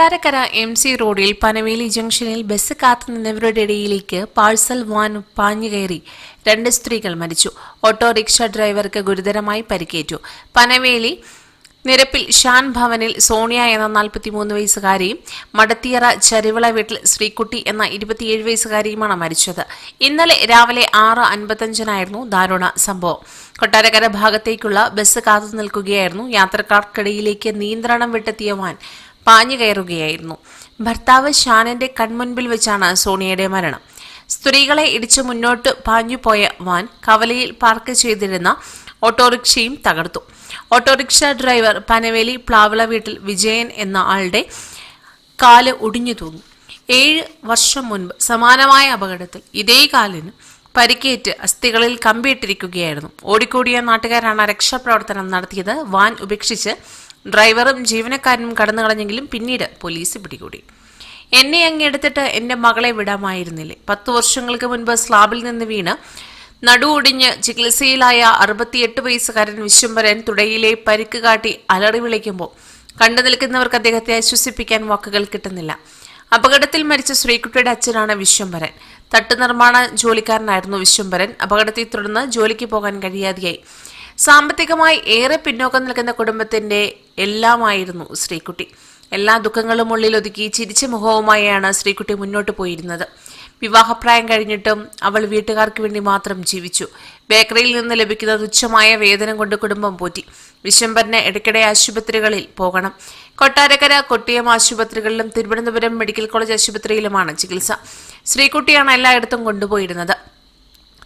Kottarakkara M C റോഡിൽ പനവേലി ജംഗ്ഷനിൽ bus കാത്തുനിന്നവരുടെ ഇടയിലേക്ക് പാഴ്സൽ വാൻ പാഞ്ഞുകയറി രണ്ട് സ്ത്രീകൾ മരിച്ചു. ഓട്ടോറിക്ഷ ഡ്രൈവർക്ക് ഗുരുതരമായി പരിക്കേറ്റു. പനവേലി നിരപ്പിൽ ഷാൻ ഭവനിൽ സോണിയ എന്ന നാൽപ്പത്തിമൂന്ന് വയസ്സുകാരിയും മടത്തിയറ ചരിവിള വീട്ടിൽ ശ്രീകുട്ടി എന്ന ഇരുപത്തിയേഴ് വയസ്സുകാരിയുമാണ് മരിച്ചത്. ഇന്നലെ രാവിലെ ആറ് അൻപത്തഞ്ചിനായിരുന്നു ദാരുണ സംഭവം. കൊട്ടാരക്കര ഭാഗത്തേക്കുള്ള ബസ് കാത്തു നിൽക്കുകയായിരുന്നു യാത്രക്കാർക്കിടയിലേക്ക് നിയന്ത്രണം വിട്ടെത്തിയ വാൻ. പാഞ്ഞു കയറുകയായിരുന്നു. ഭർത്താവ് ഷാനിന്റെ കൺമുൻപിൽ വെച്ചാണ് സോണിയയുടെ മരണം. സ്ത്രീകളെ ഇടിച്ച് മുന്നോട്ട് പാഞ്ഞുപോയ വാൻ കവലയിൽ പാർക്ക് ചെയ്തിരുന്ന ഓട്ടോറിക്ഷയും തകർത്തു. ഓട്ടോറിക്ഷ ഡ്രൈവർ പനവേലി പ്ലാവിള വീട്ടിൽ വിജയൻ എന്ന ആളുടെ കാൽ ഒടിഞ്ഞു തൂങ്ങി. ഏഴ് വർഷം മുൻപ് സമാനമായ അപകടത്തിൽ ഇതേ കാലിന് പരിക്കേറ്റ് അസ്ഥികളിൽ കമ്പിയിട്ടിരിക്കുകയായിരുന്നു. ഓടിക്കൂടിയ നാട്ടുകാരാണ് രക്ഷാപ്രവർത്തനം നടത്തിയത്. വാൻ ഉപേക്ഷിച്ച് ഡ്രൈവറും ജീവനക്കാരനും കടന്നു കളഞ്ഞെങ്കിലും പിന്നീട് പോലീസ് പിടികൂടി. എന്നെ അങ്ങ് എടുത്തിട്ട് എന്റെ മകളെ വിടാമായിരുന്നില്ലേ. പത്തു വർഷങ്ങൾക്ക് മുൻപ് സ്ലാബിൽ നിന്ന് വീണ് നടുവൊടിഞ്ഞ് ചികിത്സയിലായ അറുപത്തിയെട്ട് വയസ്സുകാരൻ വിശ്വംഭരൻ തുടയിലെ പരിക്ക് കാട്ടി അലറി വിളിക്കുമ്പോൾ കണ്ടു നിൽക്കുന്നവർക്ക് അദ്ദേഹത്തെ ആശ്വസിപ്പിക്കാൻ വാക്കുകൾ കിട്ടുന്നില്ല. അപകടത്തിൽ മരിച്ച ശ്രീകുട്ടിയുടെ അച്ഛനാണ് വിശ്വംഭരൻ തട്ടുനിർമ്മാണ ജോലിക്കാരനായിരുന്നു വിശ്വംഭരൻ അപകടത്തെ തുടർന്ന് ജോലിക്ക് പോകാൻ കഴിയാതെയായി. സാമ്പത്തികമായി ഏറെ പിന്നോക്കം നിൽക്കുന്ന കുടുംബത്തിന്റെ എല്ലാമായിരുന്നു ശ്രീകുട്ടി. എല്ലാ ദുഃഖങ്ങളും ഉള്ളിൽ ഒതുക്കി ചിരിച്ച മുഖവുമായാണ് ശ്രീകുട്ടി മുന്നോട്ട് പോയിരുന്നത്. വിവാഹപ്രായം കഴിഞ്ഞിട്ടും അവൾ വീട്ടുകാർക്ക് വേണ്ടി മാത്രം ജീവിച്ചു. ബേക്കറിയിൽ നിന്ന് ലഭിക്കുന്ന തുച്ഛമായ വേതനം കൊണ്ട് കുടുംബം പോറ്റി. വിശംബരന് ഇടയ്ക്കിടെ ആശുപത്രികളിൽ പോകണം. കൊട്ടാരക്കര കൊട്ടിയം ആശുപത്രികളിലും തിരുവനന്തപുരം മെഡിക്കൽ കോളേജ് ആശുപത്രിയിലുമാണ് ചികിത്സ. ശ്രീകുട്ടിയാണ് എല്ലായിടത്തും കൊണ്ടുപോയിരുന്നത്.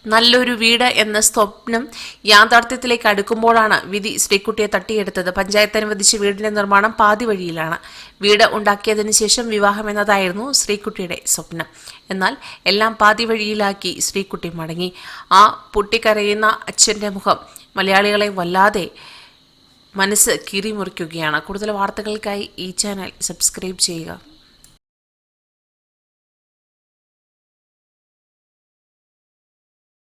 നല്ലൊരു വീട് എന്ന സ്വപ്നം യാഥാർത്ഥ്യത്തിലേക്ക് അടുക്കുമ്പോഴാണ് വിധി ശ്രീക്കുട്ടിയെ തട്ടിയെടുത്തത്. പഞ്ചായത്ത് അനുവദിച്ച വീടിന്റെ നിർമ്മാണം പാതി വഴിയിലാണ്. വീട് ഉണ്ടാക്കിയതിനു ശേഷം വിവാഹം എന്നതായിരുന്നു ശ്രീക്കുട്ടിയുടെ സ്വപ്നം. എന്നാൽ എല്ലാം പാതി വഴിയിലാക്കി ശ്രീക്കുട്ടി മടങ്ങി. ആ പൊട്ടിക്കരയുന്ന അച്ഛന്റെ മുഖം മലയാളികളെ വല്ലാതെ മനസ്സ് കീറിമുറിക്കുകയാണ്. കൂടുതൽ വാർത്തകൾക്കായി ഈ ചാനൽ സബ്സ്ക്രൈബ് ചെയ്യുക.